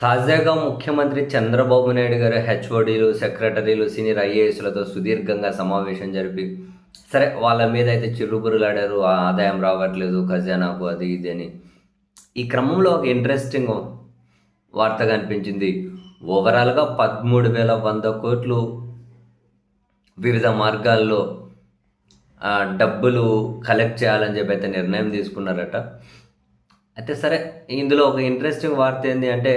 తాజాగా ముఖ్యమంత్రి చంద్రబాబు నాయుడు గారు హెచ్ఓడీలు సెక్రటరీలు సీనియర్ ఐఏఎస్లతో సుదీర్ఘంగా సమావేశం జరిపి సరే వాళ్ళ మీద అయితే చిరుబురులాడారు ఆ ఆదాయం రావట్లేదు ఖజానాకు అది ఇది అని. ఈ క్రమంలో ఒక ఇంట్రెస్టింగ్ వార్త కనిపించింది. ఓవరాల్గా పదమూడు వేల వంద కోట్లు వివిధ మార్గాల్లో డబ్బులు కలెక్ట్ చేయాలని చెప్పి అయితే నిర్ణయం తీసుకున్నారట. అయితే సరే ఇందులో ఒక ఇంట్రెస్టింగ్ వార్త ఏంటి అంటే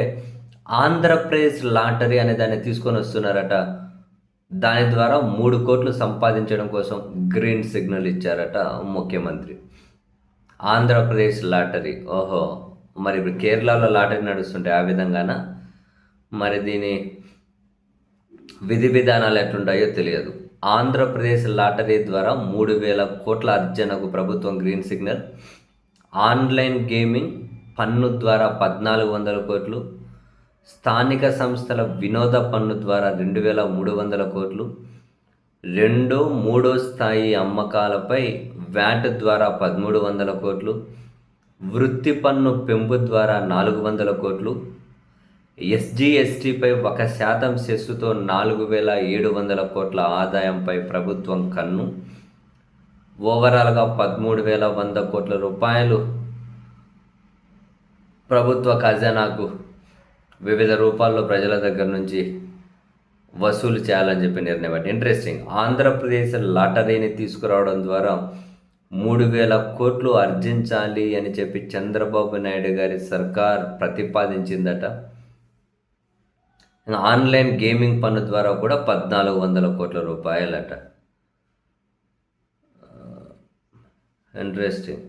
ఆంధ్రప్రదేశ్ లాటరీ అనే దాన్ని తీసుకొని వస్తున్నారట. దాని ద్వారా మూడు కోట్లు సంపాదించడం కోసం గ్రీన్ సిగ్నల్ ఇచ్చారట ముఖ్యమంత్రి. ఆంధ్రప్రదేశ్ లాటరీ ఓహో మరి ఇప్పుడు కేరళలో లాటరీ నడుస్తుంటే ఆ విధంగాన? మరి దీని విధి విధానాలు ఎట్లుంటాయో తెలియదు. ఆంధ్రప్రదేశ్ లాటరీ ద్వారా మూడు వేల కోట్ల అర్జనకు ప్రభుత్వం గ్రీన్ సిగ్నల్. ఆన్లైన్ గేమింగ్ పన్ను ద్వారా పద్నాలుగు వందల కోట్లు స్థానిక సంస్థల వినోద పన్ను ద్వారా రెండు వేల మూడు వందల కోట్లు రెండో మూడో స్థాయి అమ్మకాలపై వ్యాట్ ద్వారా పదమూడు వందల కోట్లు వృత్తి పన్ను పెంపు ద్వారా నాలుగు వందల కోట్లు ఎస్జీఎస్టీపై ఒక శాతం సెస్సుతో నాలుగు వేల ఏడు వందల కోట్ల ఆదాయంపై ప్రభుత్వం కన్ను ఓవరాల్గా పదమూడు వేల వంద కోట్ల రూపాయలు ప్రభుత్వ ఖజానాకు వివిధ రూపాల్లో ప్రజల దగ్గర నుంచి వసూలు చేయాలని చెప్పి నిర్ణయం బట్టి ఇంట్రెస్టింగ్ ఆంధ్రప్రదేశ్ లాటరీని తీసుకురావడం ద్వారా మూడు వేల కోట్లు ఆర్జించాలి అని చెప్పి చంద్రబాబు నాయుడు గారి సర్కార్ ప్రతిపాదించిందట. ఆన్లైన్ గేమింగ్ పన్ను ద్వారా కూడా పద్నాలుగు వందల కోట్ల రూపాయలట. Uh, ఇంట్రెస్టింగ్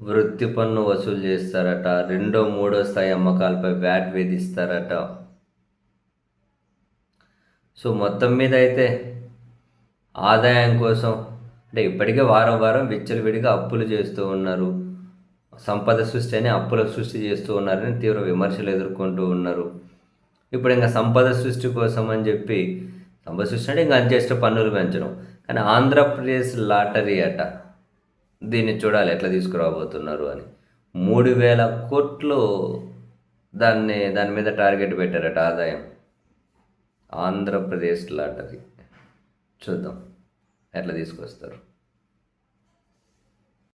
వృత్తి పన్ను వసూలు చేస్తారట. రెండో మూడో స్థాయి అమ్మకాలపై వ్యాట్ విధిస్తారట. సో మొత్తం మీద అయితే ఆదాయం కోసం అంటే ఇప్పటికే వారం వారం విచ్చలవిడిగా అప్పులు చేస్తూ ఉన్నారు. సంపద సృష్టి అని అప్పుల సృష్టి చేస్తూ ఉన్నారని తీవ్ర విమర్శలు ఎదుర్కొంటూ ఉన్నారు. ఇప్పుడు ఇంకా సంపద సృష్టి కోసం అని చెప్పి సంపద సృష్టి అంటే ఇంకా జస్ట్ పన్నులు పెంచడం. కానీ ఆంధ్రప్రదేశ్ లాటరీ అట. దీన్ని చూడాలి ఎట్లా తీసుకురాబోతున్నారు అని. మూడు వేల కోట్లు దాన్ని దాని మీద టార్గెట్ పెట్టారట ఆదాయం. ఆంధ్రప్రదేశ్ లాంటిది. చూద్దాం ఎట్లా తీసుకొస్తారు.